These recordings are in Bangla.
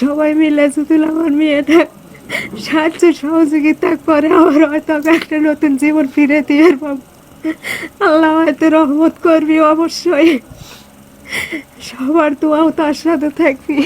সবাই মিলে সুতুল আমার মেয়েটা সাহায্য সহযোগিতা করে আমার হয়তো একটা নতুন জীবন ফিরে দিয়ে পাবো আল্লাহ হয়তো রহমত করবি অবশ্যই। সবার দোয়াও তার সাথে থাকবি।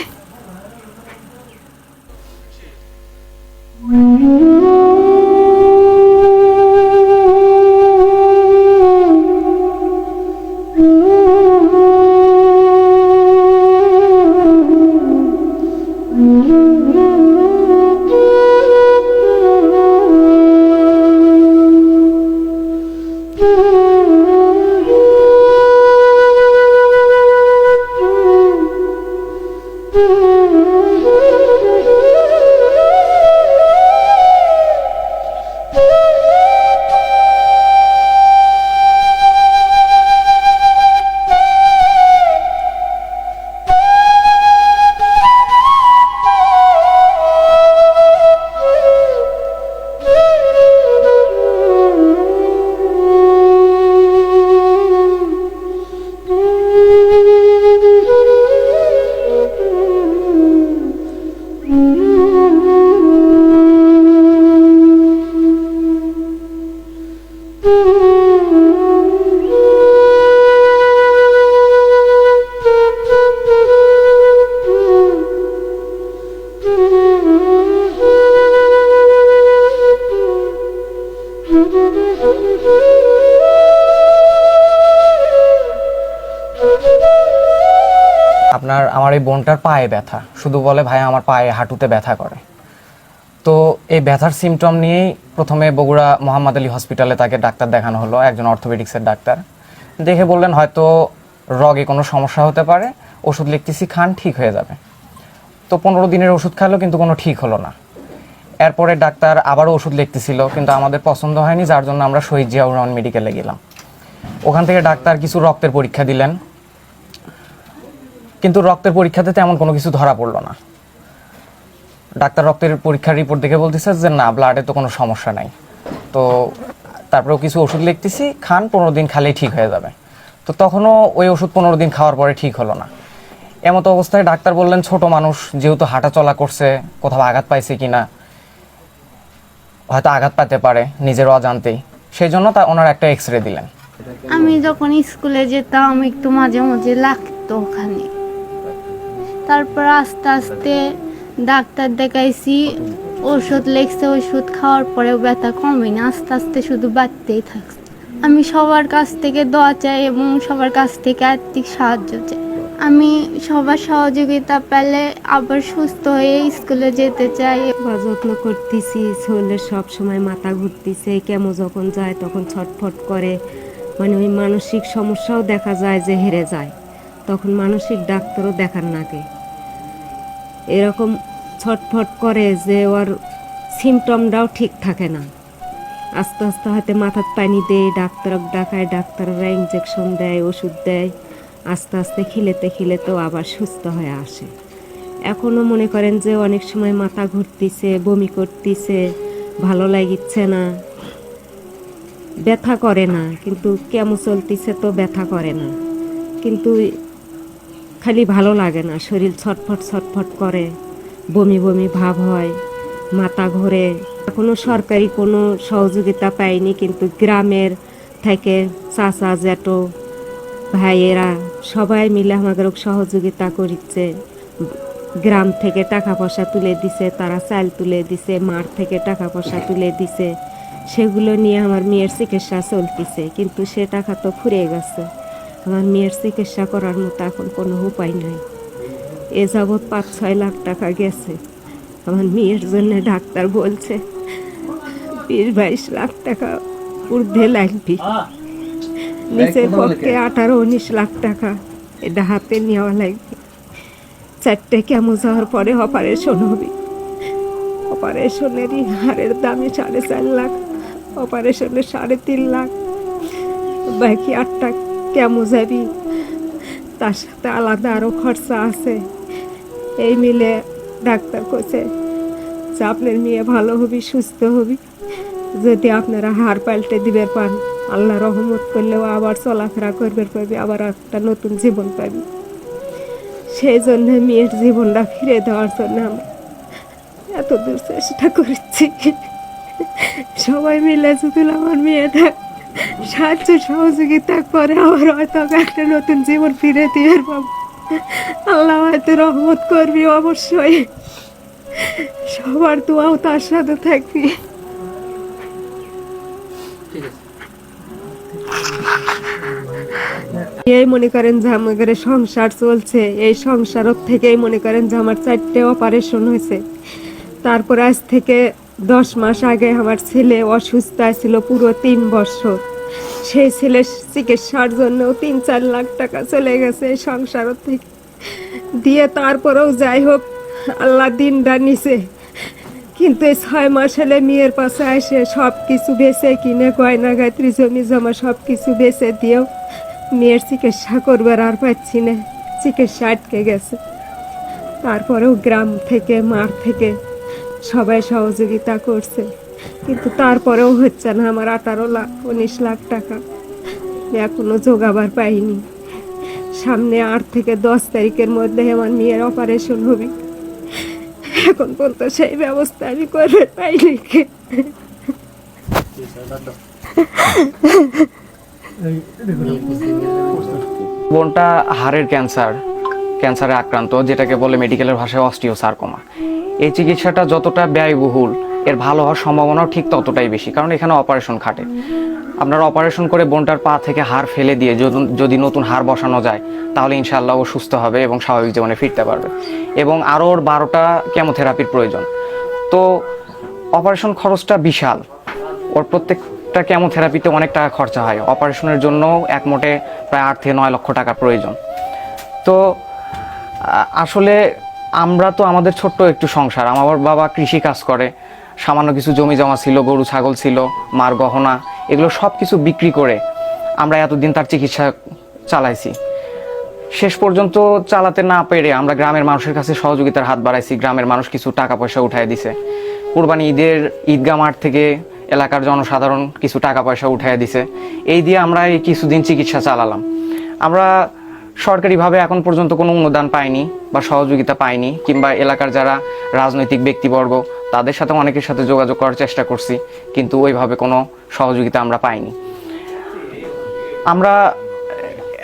আপনার আমার এই বোনটার পায়ে ব্যথা। শুধু বলে, ভাই, আমার পায়ে হাঁটুতে ব্যথা করে। তো এই ব্যথার সিমটম নিয়েই প্রথমে বগুড়া মোহাম্মদ আলী হসপিটালে তাকে ডাক্তার দেখানো হলো, একজন অর্থোপেডিক্সের ডাক্তার। দেখে বললেন, হয়তো রগে কোনো সমস্যা হতে পারে, ওষুধ লিখতেছি, খান, ঠিক হয়ে যাবে। তো পনেরো দিনের ওষুধ খাইলো কিন্তু কোনো ঠিক হলো না। এরপরে ডাক্তার আবারও ওষুধ লিখতেছিল, কিন্তু আমাদের পছন্দ হয়নি, যার জন্য আমরা শহীদ জিয়াউর রহমান মেডিকেলে গেলাম। ওখান থেকে ডাক্তার কিছু রক্তের পরীক্ষা দিলেন, কিন্তু রক্তের পরীক্ষাতে তেমন কোনো কিছু ধরা পড়ল না। ডাক্তার রক্তের পরীক্ষার রিপোর্ট দেখে বলতেছে যে, না ব্লাডে তো কোনো সমস্যা নাই। তো তারপরেও কিছু ওষুধ লিখতেছি, খান, পনেরো দিন খালেই ঠিক হয়ে যাবে। তো তখনও ওই ওষুধ পনেরো দিন খাওয়ার পরে ঠিক হলো না। এমতো অবস্থায় ডাক্তার বললেন, ছোট মানুষ, যেহেতু হাঁটা চলা করছে, কোথাও আঘাত পাইছে কিনা? হয়তো আঘাত পেতে পারে নিজের অজান্তেই। সেই জন্য তা ওনার একটা এক্স রে দিলেন। আমি যখন স্কুলে যেতাম, একটু মাঝে মাঝে লাগতো ওখানে। তারপর আস্তে আস্তে ডাক্তার দেখাইছি, ওষুধ লেগছে, ওষুধ খাওয়ার পরেও ব্যথা কমে না, আস্তে আস্তে শুধু বাড়তেই থাকছে। আমি সবার কাছ থেকে দোয়া চাই এবং সবার কাছ থেকে আর্থিক সাহায্য চাই। আমি সবার সহযোগিতা পেলে আবার সুস্থ হয়ে স্কুলে যেতে চাই। যত্ন করতেছি শরীরের সব সময় মাথা ঘুরতেছে কেমন যখন যায় তখন ছটফট করে। মানে ওই মানসিক সমস্যাও দেখা যায় যে হেরে যায়, তখন মানসিক ডাক্তারও দেখার নাকে এরকম ছটফট করে যে ওর সিমটমটাও ঠিক থাকে না। আস্তে আস্তে হয়তো মাথার পানি দেয়, ডাক্তারক ডাকায়, ডাক্তাররা ইঞ্জেকশন দেয়, ওষুধ দেয়। আস্তে আস্তে খিলেতে খিলেতেও আবার সুস্থ হয়ে আসে। এখনও মনে করেন যে অনেক সময় মাথা ঘুরতিছে, বমি করতিছে, ভালো লাগিচ্ছে না। ব্যথা করে না, কিন্তু কেমন চলতিছে তো ব্যথা করে না। কিন্তু খালি ভালো লাগে না, শরীর ছটফট ছটফট করে, বমি বমি ভাব হয়, মাথা ঘোরে। কোনো সরকারি কোনো সহযোগিতা পাইনি, কিন্তু গ্রামের থেকে চাচা, জ্যাঠো, ভাইয়েরা সবাই মিলে আমাদের সহযোগিতা করিচ্ছে। গ্রাম থেকে টাকা পয়সা তুলে দিছে, তারা চাল তুলে দিছে, মাঠ থেকে টাকা পয়সা তুলে দিছে। সেগুলো নিয়ে আমার মেয়ের চিকিৎসা চলতেছে, কিন্তু সে টাকা তো ফুরিয়ে গেছে। আমার মেয়ের চিকিৎসা করার মতো এখন কোনো উপায় নাই। এ যাবৎ পাঁচ ছয় লাখ টাকা গেছে। আমার মেয়ের জন্য ডাক্তার বলছে বিশ বাইশ লাখ টাকা ঊর্ধ্বে লাগবে। নিচের পক্ষে আঠারো উনিশ লাখ টাকা এটা হাতে নেওয়া লাগবে। চারটে কেমন যাওয়ার পরে অপারেশন হবে। অপারেশনেরই হারের দামে সাড়ে চার লাখ অপারেশনের সাড়ে তিন লাখ বাকি আটটা কেমো যাবি তার সাথে আলাদা আরও খরচা আছে। এই মিলে ডাক্তার কইছে, যে আপনার মেয়ে ভালো হবি, সুস্থ হবি। যদি আপনারা হার পাল্টে দিবে পান। আল্লাহ রহমত করলেও আবার চলাফেরা করবে পাবি, আবার একটা নতুন জীবন পাবি। সেই জন্য মেয়ের জীবনটা ফিরে দেওয়ার জন্য আমরা এত দূর চেষ্টা করছি। সবাই মিলে যদি আমার মেয়েটা সাহায্য সহযোগিতা করে আমার হয়তো একটা নতুন জীবন ফিরে দিয়ে পাবো। আল্লাহ হয়তো রহমত করবি অবশ্যই। সবার দোয়াও তার সাথে থাকবি। এই মনে করেন যে আমাদের সংসার চলছে, এই সংসার থেকেই মনে করেন যে আমার চারটে অপারেশন হয়েছে। তারপর আজ থেকে দশ মাস আগে আমার ছেলে অসুস্থ ছিল পুরো তিন বছর। সেই ছেলের চিকিৎসার জন্য তিন চার লাখ টাকা চলে গেছে সংসার থেকে দিয়ে তারপরেও যাই হোক, আল্লাহ দিনটা নিছে। কিন্তু এই ছয় মাস হলে মেয়ের পাশে এসে সব কিছু বেছে কিনে, গয়না গায়ত্রী জমি জমা সব কিছু বেছে দিয়েও মেয়ের চিকিৎসা করবার আর পাচ্ছি না। চিকিৎসা আটকে গেছে। তারপরেও গ্রাম থেকে, মাঠ থেকে সবাই সহযোগিতা করছে। কিন্তু তারপরেও হচ্ছে না, আমার আঠারো লাখ, উনিশ লাখ টাকা এখনও যোগাবার পাইনি। সামনে আট থেকে দশ তারিখের মধ্যে আমার মেয়ের অপারেশন হবে। এখন পর্যন্ত সেই ব্যবস্থা আমি করতে পাইনি। বোনটা হাড়ের ক্যান্সার ক্যান্সারে আক্রান্ত, যেটাকে বলে মেডিকেলের ভাষায় অস্টিওসার্কোমা এই চিকিৎসাটা যতটা ব্যয়বহুল, এর ভালো হওয়ার সম্ভাবনাও ঠিক ততটাই বেশি, কারণ এখানে অপারেশন খাটে। আপনার অপারেশন করে বোনটার পা থেকে হাড় ফেলে দিয়ে যদি- নতুন হাড় বসানো যায়, তাহলে ইনশাআল্লাহ ও সুস্থ হবে এবং স্বাভাবিক জীবনে ফিরতে পারবে। এবং আরও ওর বারোটা কেমোথেরাপির প্রয়োজন। তো অপারেশন খরচটা বিশাল। ওর প্রত্যেকটা কেমোথেরাপিতে অনেক টাকা খরচা হয়। অপারেশনের জন্য এক মোটে প্রায় আট থেকে নয় লক্ষ টাকা প্রয়োজন। তো আসলে আমরা তো আমাদের ছোট্ট একটু সংসার। আমার বাবা কৃষি কাজ করে, সামান্য কিছু জমি জমা ছিল, গরু, ছাগল ছিল, মার গহনা, এগুলো সব কিছু বিক্রি করে আমরা এতদিন তার চিকিৎসা চালাইছি। শেষ পর্যন্ত চালাতে না পেরে আমরা গ্রামের মানুষের কাছে সহযোগিতার হাত বাড়াইছি, গ্রামের মানুষ কিছু টাকা পয়সা উঠায় দিছে। কুরবানি ঈদের ঈদগা মাঠ থেকে এলাকার জনসাধারণ কিছু টাকা পয়সা উঠায় দিছে। এই দিয়ে আমরা এই কিছুদিন চিকিৎসা চালালাম। আমরা সরকারিভাবে এখন পর্যন্ত কোনো অনুদান পায়নি বা সহযোগিতা পাইনি কিংবা এলাকার যারা রাজনৈতিক ব্যক্তিবর্গ, তাদের সাথে অনেকের সাথে যোগাযোগ করার চেষ্টা করছি, কিন্তু ওইভাবে কোনো সহযোগিতা আমরা পাইনি। আমরা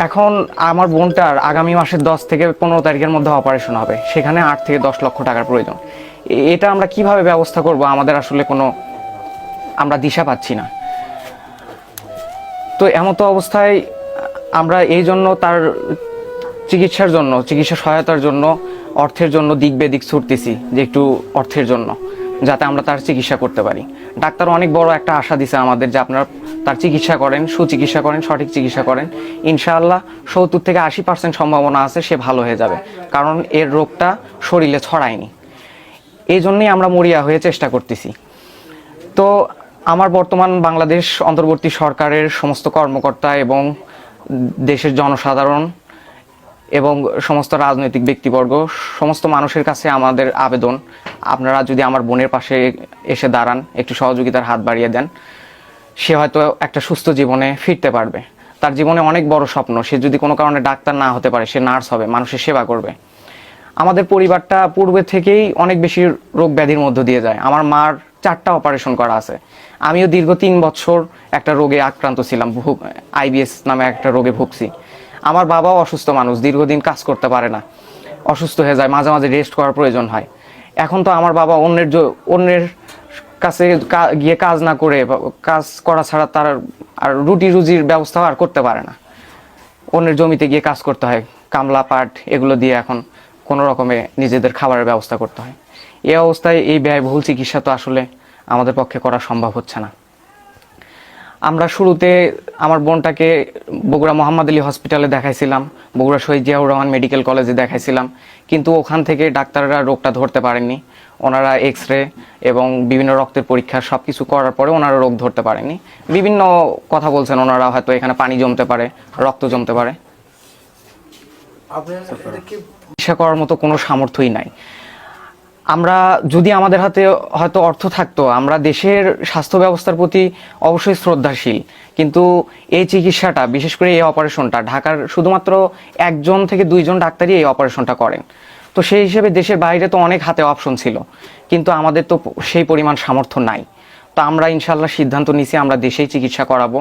এখন আমার বোনটার আগামী মাসের দশ থেকে পনেরো তারিখের মধ্যে অপারেশন হবে, সেখানে আট থেকে দশ লক্ষ টাকার প্রয়োজন। এটা আমরা কীভাবে ব্যবস্থা করব আমাদের আসলে কোনো আমরা দিশা পাচ্ছি না। তো এমতো অবস্থায় আমরা এই জন্য তার চিকিৎসার জন্য, চিকিৎসা সহায়তার জন্য, অর্থের জন্য দিক বেদিক ছুটতেছি যে একটু অর্থের জন্য, যাতে আমরা তার চিকিৎসা করতে পারি। ডাক্তার অনেক বড় একটা আশা দিছে আমাদের যে আপনারা তার চিকিৎসা করেন, সুচিকিৎসা করেন, সঠিক চিকিৎসা করেন। ইনশাআল্লাহ সত্তর থেকে আশি পার্সেন্ট সম্ভাবনা আছে, সে ভালো হয়ে যাবে। কারণ এর রোগটা শরীরে ছড়ায়নি। এই জন্যই আমরা মরিয়া হয়ে চেষ্টা করতেছি। তো আমার বর্তমান বাংলাদেশ অন্তর্বর্তী সরকারের সমস্ত কর্মকর্তা এবং দেশের জনসাধারণ এবং সমস্ত রাজনৈতিক ব্যক্তিবর্গ, সমস্ত মানুষের কাছে আমাদের আবেদন। আপনারা যদি আমার বোনের পাশে এসে দাঁড়ান, একটু সহযোগিতার হাত বাড়িয়ে দেন, সে হয়তো একটা সুস্থ জীবনে ফিরতে পারবে। তার জীবনে অনেক বড় স্বপ্ন, সে যদি কোনো কারণে ডাক্তার না হতে পারে, সে নার্স হবে, মানুষের সেবা করবে। আমাদের পরিবারটা পূর্বে থেকেই অনেক বেশি রোগ ব্যাধির মধ্য দিয়ে যায়। আমার মার চারটা অপারেশন করা আছে। আমিও দীর্ঘ তিন বছর একটা রোগে আক্রান্ত ছিলাম আইবিএস নামে একটা রোগে ভুগছি। আমার বাবাও অসুস্থ মানুষ, দীর্ঘদিন কাজ করতে পারে না। অসুস্থ হয়ে যায়, মাঝে মাঝে রেস্ট করার প্রয়োজন হয়। এখন তো আমার বাবা অন্যের অন্যের কাছে গিয়ে কাজ না করে, কাজ করা ছাড়া তার আর রুটি রুজির ব্যবস্থা আর করতে পারে না। অন্যের জমিতে গিয়ে কাজ করতে হয়, কামলা, পাট এগুলো দিয়ে এখন কোনো রকমে নিজেদের খাবারের ব্যবস্থা করতে হয়। এই অবস্থায় এই ব্যয়বহুল চিকিৎসা তো আসলে আমাদের পক্ষে করা সম্ভব হচ্ছে না। আমরা শুরুতে আমার বোনটাকে বগুড়া মোহাম্মদ আলী হসপিটালে দেখাইছিলাম বগুড়া শহীদ জিয়াউর রহমান মেডিকেল কলেজে দেখাইছিলাম কিন্তু ওখান থেকে ডাক্তাররা রোগটা ধরতে পারেননি। ওনারা এক্স রে এবং বিভিন্ন রক্তের পরীক্ষা সব কিছু করার পরে ওনারা রোগ ধরতে পারেননি। বিভিন্ন কথা বলছেন ওনারা হয়তো এখানে পানি জমতে পারে রক্ত জমতে পারে। চিকিৎসা করার মতো কোনো সামর্থ্যই নাই। আমরা যদি আমাদের হাতে হয়তো অর্থ থাকতো, আমরা দেশের স্বাস্থ্য ব্যবস্থার প্রতি অবশ্যই শ্রদ্ধাশীল। কিন্তু এই চিকিৎসাটা, বিশেষ করে এই অপারেশনটা, ঢাকার শুধুমাত্র একজন থেকে দুইজন ডাক্তারই এই অপারেশনটা করেন। তো সেই হিসেবে দেশের বাইরে তো অনেক হাতে অপশন ছিল, কিন্তু আমাদের তো সেই পরিমাণ সামর্থ্য নাই। তো আমরা ইনশাল্লাহ সিদ্ধান্ত নিছি আমরা দেশেই চিকিৎসা করাবো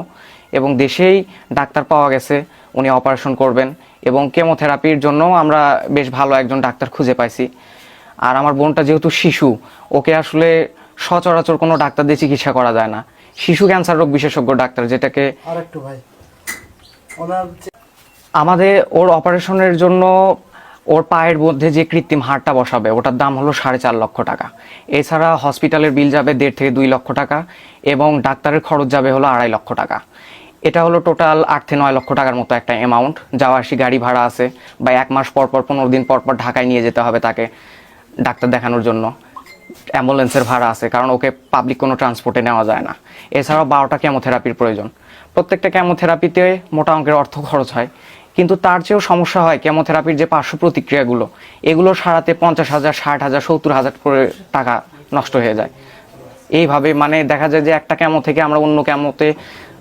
এবং দেশেই ডাক্তার পাওয়া গেছে, উনি অপারেশন করবেন এবং কেমোথেরাপির জন্য আমরা বেশ ভালো একজন ডাক্তার খুঁজে পাইছি। আর আমার বোনটা যেহেতু শিশু ওকে আসলে সচরাচর কোনো ডাক্তার দিয়ে চিকিৎসা করা যায় না। শিশু ক্যান্সার রোগ বিশেষজ্ঞ ডাক্তার যেটাকে ভাই আমাদের ওর অপারেশনের জন্য ওর পায়ের মধ্যে যে কৃত্রিম হাড়টা বসাবে ওটার দাম হলো সাড়ে চার লক্ষ টাকা। এছাড়া হসপিটালের বিল যাবে দেড় থেকে দুই লক্ষ টাকা এবং ডাক্তারের খরচ যাবে হলো আড়াই লক্ষ টাকা। এটা হলো টোটাল আট থেকে নয় লক্ষ টাকার মতো একটা অ্যামাউন্ট যাওয়া আসি গাড়ি ভাড়া আছে বা এক মাস পর পর পনেরো দিন পর পর ঢাকায় নিয়ে যেতে হবে তাকে। ডাক্তার দেখানোর জন্য। অ্যাম্বুলেন্সের ভাড়া আছে, কারণ ওকে পাবলিক কোনো ট্রান্সপোর্টে নেওয়া যায় না। এছাড়াও বারোটা কেমোথেরাপির প্রয়োজন। প্রত্যেকটা কেমোথেরাপিতে মোটা অঙ্কের অর্থ খরচ হয়। কিন্তু তার চেয়েও সমস্যা হয় কেমোথেরাপির যে পার্শ্ব প্রতিক্রিয়াগুলো, এগুলো সারাতে পঞ্চাশ হাজার, ষাট হাজার, সত্তর হাজার করে টাকা নষ্ট হয়ে যায়। এইভাবে মানে দেখা যায় যে একটা ক্যামো থেকে আমরা অন্য ক্যামোতে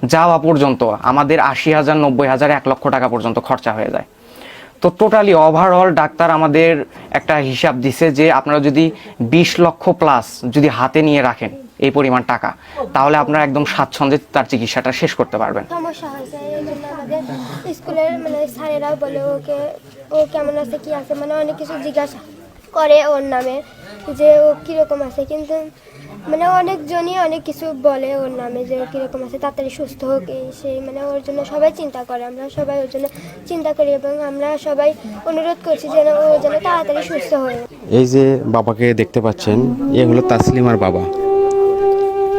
যাওয়া পর্যন্ত আমাদের আশি হাজার, নব্বই হাজার, এক লক্ষ টাকা পর্যন্ত খরচা হয়ে যায়। তো টোটালি ওভারঅল ডাক্তার আমাদের একটা হিসাব দিছে যে আপনারা যদি বিশ লক্ষ প্লাস যদি হাতে নিয়ে রাখেন এই পরিমাণ টাকা, তাহলে আপনারা একদম স্বাচ্ছন্দ্যে তার চিকিৎসাটা শেষ করতে পারবেন। সমস্যা স্কুলের মানে স্যারেরা বলে ওকে, ও কেমন আছে, কি আছে মানে অনেক কিছু জিজ্ঞাসা করে ওর নামে। যে ও কীরকম আছে কিন্তু মানে অনেকজনই অনেক কিছু বলে ওর নামে যে ও কীরকম আছে তাড়াতাড়ি সুস্থ হোক এই সেই মানে ওর জন্য সবাই চিন্তা করে আমরা সবাই ওর জন্য চিন্তা করি এবং আমরা সবাই অনুরোধ করছি যেন ও যেন তাড়াতাড়ি সুস্থ হয়ে এই যে বাবাকে দেখতে পাচ্ছেন এ হলো তাসলিমার বাবা।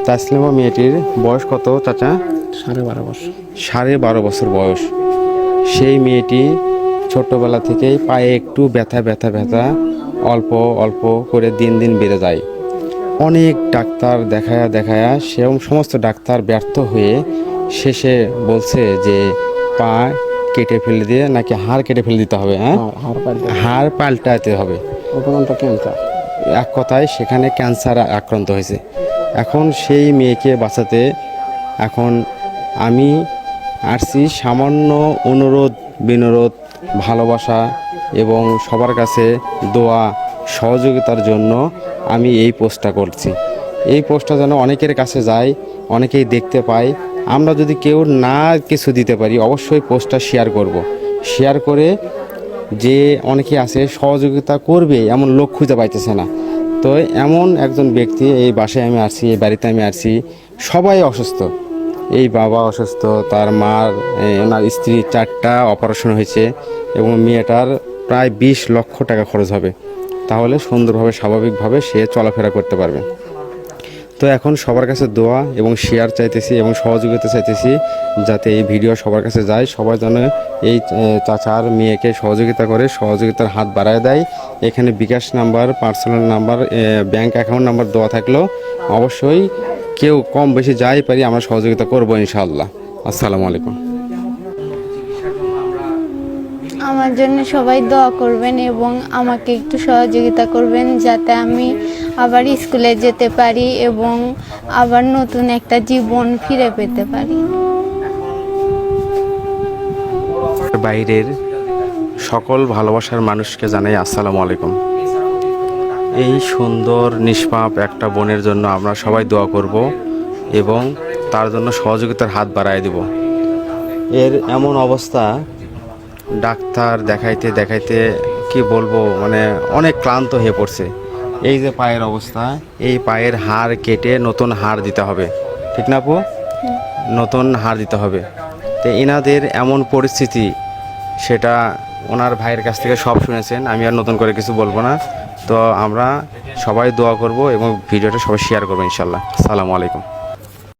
তাসলিমা মেয়েটির বয়স কত চাচা? সাড়ে বারো বছর। সাড়ে বারো বছর বয়স। সেই মেয়েটি ছোটবেলা থেকেই পায়ে একটু ব্যথা ব্যথা ব্যথা অল্প অল্প করে দিন দিন বেড়ে যায়। অনেক ডাক্তার দেখায়া দেখায়া সেরকম সমস্ত ডাক্তার ব্যর্থ হয়ে শেষে বলছে যে পা কেটে ফেলে দিয়ে নাকি হাড় কেটে ফেলে দিতে হবে হ্যাঁ? হাড় পাল্টাতে হবে। ক্যান্সার এক কথায় সেখানে ক্যান্সার আক্রান্ত হয়েছে। এখন সেই মেয়েকে বাঁচাতে এখন আমি আসছি সামান্য অনুরোধ বিনোরোধ ভালোবাসা এবং সবার কাছে দোয়া, সহযোগিতার জন্য আমি এই পোস্টটা করছি। এই পোস্টটা যেন অনেকের কাছে যায়, অনেকেই দেখতে পায়। আমরা যদি কেউ না কিছু দিতে পারি, অবশ্যই পোস্টটা শেয়ার করব। শেয়ার করে যে অনেকে আছে, সহযোগিতা করবে, এমন লোক খুঁজে পাইতেছে না। তো এমন একজন ব্যক্তি এই বাসায় আমি আসছি, এই বাড়িতে আমি আসছি, সবাই অসুস্থ। এই বাবা অসুস্থ, তার মার ওনার স্ত্রী চারটা অপারেশন হয়েছে এবং মেয়েটার প্রায় বিশ লক্ষ টাকা খরচ হবে। তাহলে সুন্দরভাবে, স্বাভাবিকভাবে সে চলাফেরা করতে পারবে। তো এখন সবার কাছে দোয়া এবং শেয়ার চাইতেছি এবং সহযোগিতা চাইতেছি যাতে এই ভিডিও সবার কাছে যায়। সবাই যেন এই চাচার মেয়েকে সহযোগিতা করে, সহযোগিতার হাত বাড়ায় দেয়। এখানে bKash number personal number bank account number দেওয়া থাকলেও অবশ্যই কেউ কম বেশি যাই পারি আমরা সহযোগিতা করব ইনশাআল্লাহ। আসসালামু আলাইকুম। আমার জন্য সবাই দোয়া করবেন এবং আমাকে একটু সহযোগিতা করবেন যাতে আমি আবার স্কুলে যেতে পারি এবং আবার নতুন একটা জীবন ফিরে পেতে পারি। বাইরের সকল ভালোবাসার মানুষকে জানাই আসসালামু আলাইকুম। এই সুন্দর, নিষ্পাপ একটা বোনের জন্য আমরা সবাই দোয়া করব এবং তার জন্য সহযোগিতার হাত বাড়ায় দেব। এর এমন অবস্থা ডাক্তার দেখাইতে দেখাইতে কি বলব মানে অনেক ক্লান্ত হয়ে পড়ছে। এই যে পায়ের অবস্থা, এই পায়ের হাড় কেটে নতুন হাড় দিতে হবে। ঠিক না আপু? নতুন হাড় দিতে হবে। তো এনাদের এমন পরিস্থিতি, সেটা ওনার ভাইয়ের কাছ থেকে সব শুনেছেন, আমি আর নতুন করে কিছু বলব না। তো আমরা সবাই দোয়া করব এবং ভিডিওটা সবাই শেয়ার করব ইনশাল্লাহ। সালামু আলাইকুম।